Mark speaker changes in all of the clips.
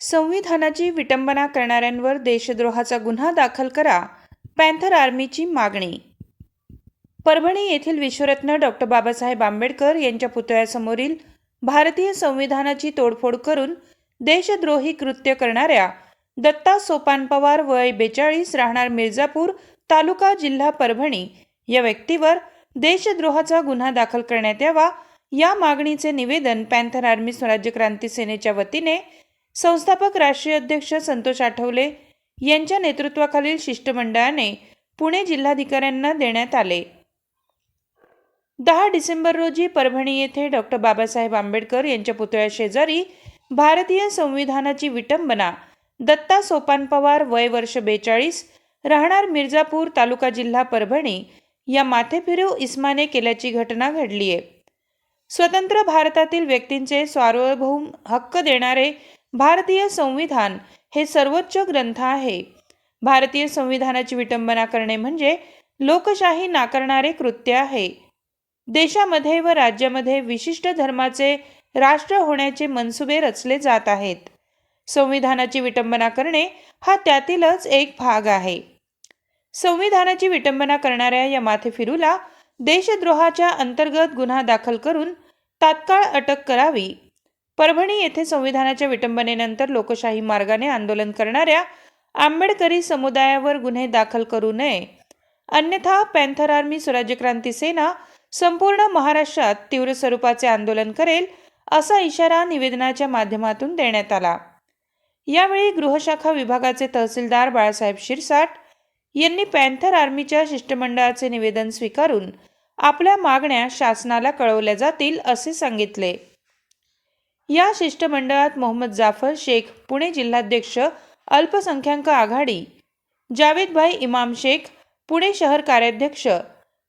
Speaker 1: संविधानाची विटंबना करणाऱ्यांवर देशद्रोहाचा गुन्हा दाखल करा पॅन्थर आर्मीची मागणी. परभणी येथील विश्वरत्न डॉक्टर बाबासाहेब आंबेडकर यांच्या पुतळ्यासमोरील भारतीय संविधानाची तोडफोड करून देशद्रोही कृत्य करणाऱ्या दत्ता सोपान पवार वय बेचाळीस राहणार मिर्झापूर तालुका जिल्हा परभणी या व्यक्तीवर देशद्रोहाचा गुन्हा दाखल करण्यात यावा या मागणीचे निवेदन पॅन्थर आर्मी स्वराज्य क्रांती सेनेच्या वतीने संस्थापक राष्ट्रीय अध्यक्ष संतोष आठवले यांच्या नेतृत्वाखालील शिष्टमंडळाने पुणे जिल्हाधिकाऱ्यांना देण्यात आले. दहा डिसेंबर रोजी परभणी येथे डॉक्टर बाबासाहेब आंबेडकर यांच्या पुतळ्या शेजारी भारतीय संविधानाची विटंबना दत्ता सोपान पवार वय वर्ष बेचाळीस राहणार मिर्झापूर तालुका जिल्हा परभणी या माथेफिरू इस्माने केल्याची घटना घडली आहे स्वतंत्र भारतातील व्यक्तींचे सार्वभौम हक्क देणारे भारतीय संविधान हे सर्वोच्च ग्रंथ आहे. भारतीय संविधानाची विटंबना करणे म्हणजे लोकशाही नाकारणारे कृत्य आहे. देशामध्ये व राज्यामध्ये विशिष्ट धर्माचे राष्ट्र होण्याचे मनसुबे रचले जात आहेत. संविधानाची विटंबना करणे हा त्यातीलच एक भाग आहे. संविधानाची विटंबना करणाऱ्या या माथेफिरूला देशद्रोहाच्या अंतर्गत गुन्हा दाखल करून तात्काळ अटक करावी. परभणी येथे संविधानाच्या विटंबनेनंतर लोकशाही मार्गाने आंदोलन करणाऱ्या आंबेडकरी समुदायावर गुन्हे दाखल करू नये. अन्यथा पॅन्थर आर्मी स्वराज्य क्रांती सेना संपूर्ण महाराष्ट्रात तीव्र स्वरूपाचे आंदोलन करेल असा इशारा निवेदनाच्या माध्यमातून देण्यात आला. यावेळी गृहशाखा विभागाचे तहसीलदार बाळासाहेब शिरसाट यांनी पॅन्थर आर्मीच्या शिष्टमंडळाचे निवेदन स्वीकारून आपल्या मागण्या शासनाला कळवल्या जातील असे सांगितले. या शिष्टमंडळात मोहम्मद जाफर शेख पुणे जिल्हाध्यक्ष अल्पसंख्याक आघाडी जावेदभाई इमाम शेख पुणे शहर कार्याध्यक्ष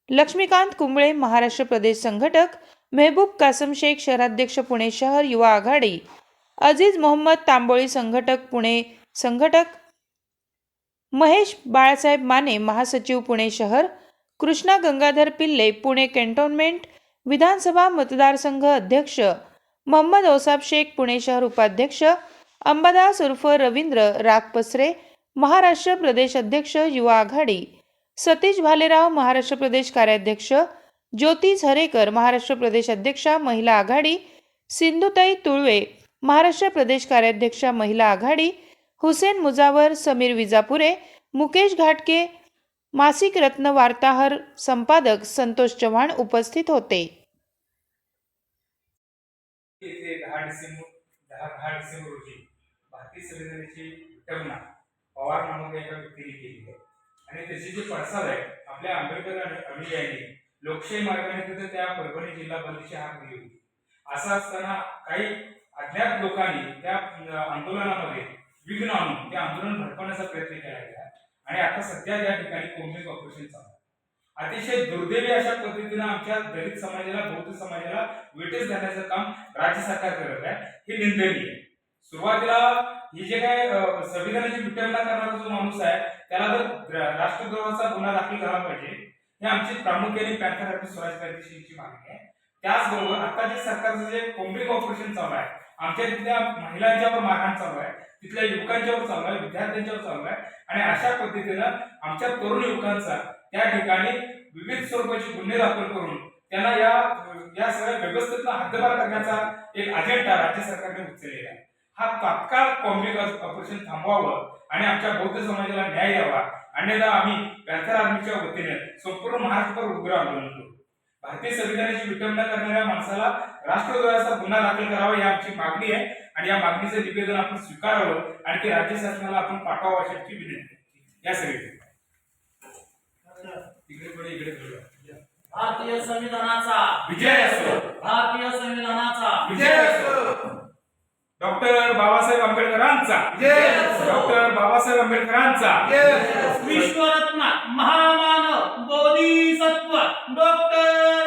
Speaker 1: लक्ष्मीकांत कुंबळे महाराष्ट्र प्रदेश संघटक मेहबूब कासम शेख शहराध्यक्ष पुणे शहर युवा आघाडी अजीज मोहम्मद तांबोळी संघटक पुणे संघटक महेश बाळासाहेब माने महासचिव पुणे शहर कृष्णा गंगाधर पिल्ले पुणे कॅन्टोन्मेंट विधानसभा मतदारसंघ अध्यक्ष मोहम्मद औसाब शेख पुणे शहर उपाध्यक्ष अंबादास उर्फ रवींद्र रागपसरे महाराष्ट्र प्रदेश अध्यक्ष युवा आघाडी सतीश भालेराव महाराष्ट्र प्रदेश कार्याध्यक्ष ज्योती झरेकर महाराष्ट्र प्रदेश अध्यक्षा महिला आघाडी सिंधुताई तुळवे महाराष्ट्र प्रदेश कार्याध्यक्षा महिला आघाडी हुसेन मुजावर समीर विजापुरे मुकेश घाटके मासिक रत्न वार्ताहर संपादक संतोष चव्हाण उपस्थित होते.
Speaker 2: डिसेंबर दहा दहा डिसेंबर रोजी भारतीय संविधानाची विटंबना पवार नामक एका व्यक्तीने केली आहे. आणि त्याचे जे पडसाद आहे आपल्या आंबेडकर अनुयायांनी लोकशाही मार्गाने तिथे त्या परभणी जिल्हा बंदीची हाक दिली होती. असं असताना काही अज्ञात लोकांनी त्या आंदोलनामध्ये विघ्न आणून ते आंदोलन भडकवण्याचा प्रयत्न केला गेला. आणि आता सध्या त्या ठिकाणी कोंबिंग ऑपरेशन चालू आहे. अतिशय दुर्दैवी अशा पद्धतीनं आमच्या दलित समाजाला बौद्ध समाजाला वेटेज घालण्याचं काम राज्य सरकार करत आहे. हे निंदनीय. आहे. सुरुवातीला हे जे काय संविधानाची विटंबना करणारा जो माणूस आहे त्याला जर राष्ट्रद्रोहाचा गुन्हा दाखल झाला पाहिजे हे आमची प्रामुख्याने पॅन्थर आर्मी स्वराज कायदेशीरची मागणी आहे. त्याचबरोबर आता जे सरकारचं जे कोंबडी ऑपरेशन चालू आहे आमच्या तिथल्या महिलांच्यावर मारहाण चालू आहे तिथल्या युवकांच्यावर चालू आहे विद्यार्थ्यांच्यावर चालू आहे. आणि अशा पद्धतीनं आमच्या तरुण युवकांचा त्या ठिकाणी विविध स्वरूपाचे गुन्हे दाखल करून त्यांना या या सगळ्या व्यवस्थेतनं हद्दपार करण्याचा एक अजेंडा राज्य सरकारने उचललेला आहे. हा तात्काळ कॉम्बिक ऑपरेशन थांबवावं आणि आमच्या बौद्ध समाजाला न्याय द्यावा. अन्यथा आम्ही पॅन्थर आर्मीच्या वतीने संपूर्ण महाराष्ट्रभर उग्र आंदोलन करू. भारतीय संविधानाची विटंबना करणाऱ्या माणसाला राष्ट्रद्रोहाचा गुन्हा दाखल करावा ही आमची मागणी आहे आणि या मागणीचं निवेदन आपण स्वीकारावं आणि ते राज्य शासनाला आपण पाठवावं अशी विनंती या सगळी
Speaker 3: भारतीय संविधानाचा.
Speaker 2: विजय असतो
Speaker 3: भारतीय संविधानाचा.
Speaker 2: विजय असतो डॉक्टर बाबासाहेब आंबेडकरांचा. डॉक्टर बाबासाहेब आंबेडकरांचा.
Speaker 3: विश्वरत्न महामानव बोधी सत्व डॉक्टर